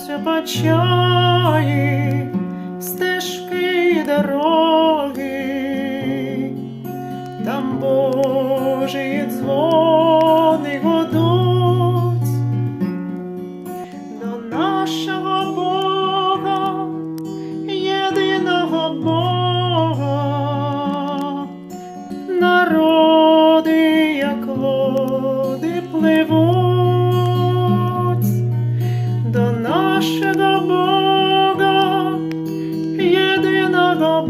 біжать почаї, стежки і дороги, там Божий дзвони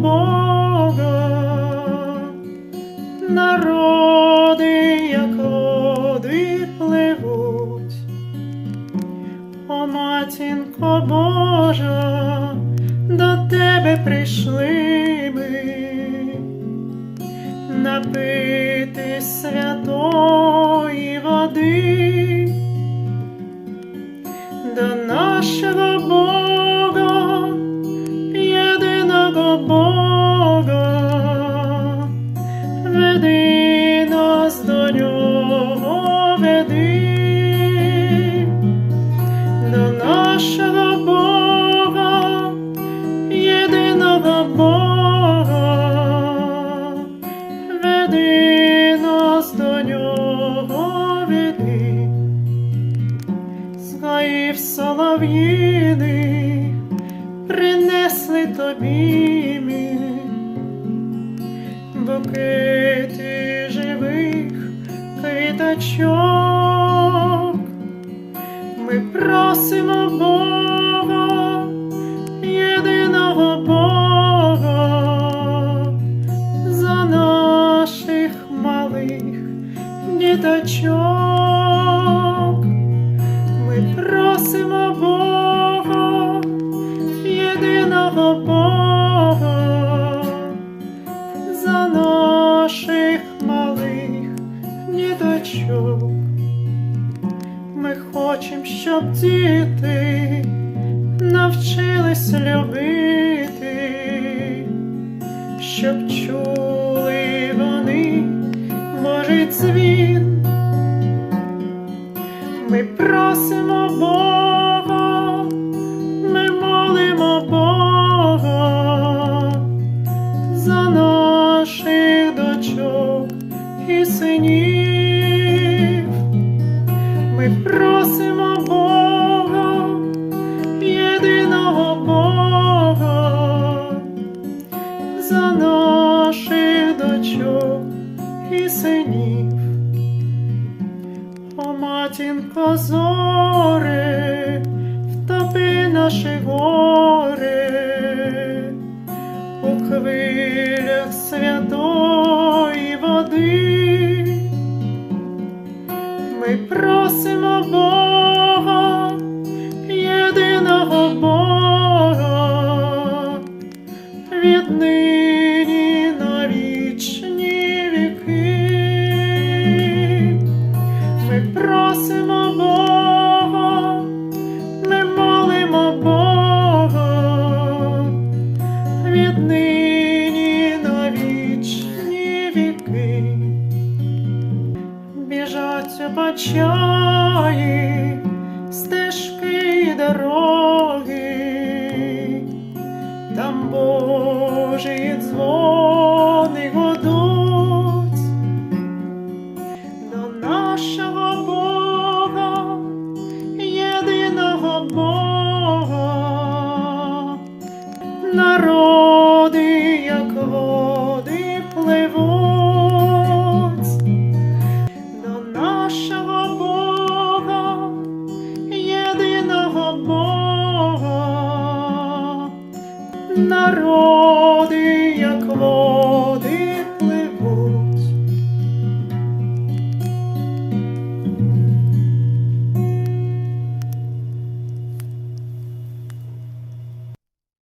Бога, народи, як води пливуть. О, матінко Божа, до тебе прийшли ми. Напити святої води. До нашого Бога, принесли тобі ми букети живих квіточок. Ми просимо Бога, єдиного Бога, за наших малих діточок. Ми просимо Бога, єдиного Бога, за наших малих діточок. Ми хочемо, щоб діти навчились любити, щоб чули вони Божий дзвін. Ми просимо Бога, Просимо Бога, єдиного Бога за наших дочок і синів. О, матінко зоре, просимо Бога, єдиного Бога, віднині на вічні віки. Ми просимо Бога, почаї, стежки й дороги, там Божі дзвони годуть до нашого Бога, єдиного Бога, народи, народ.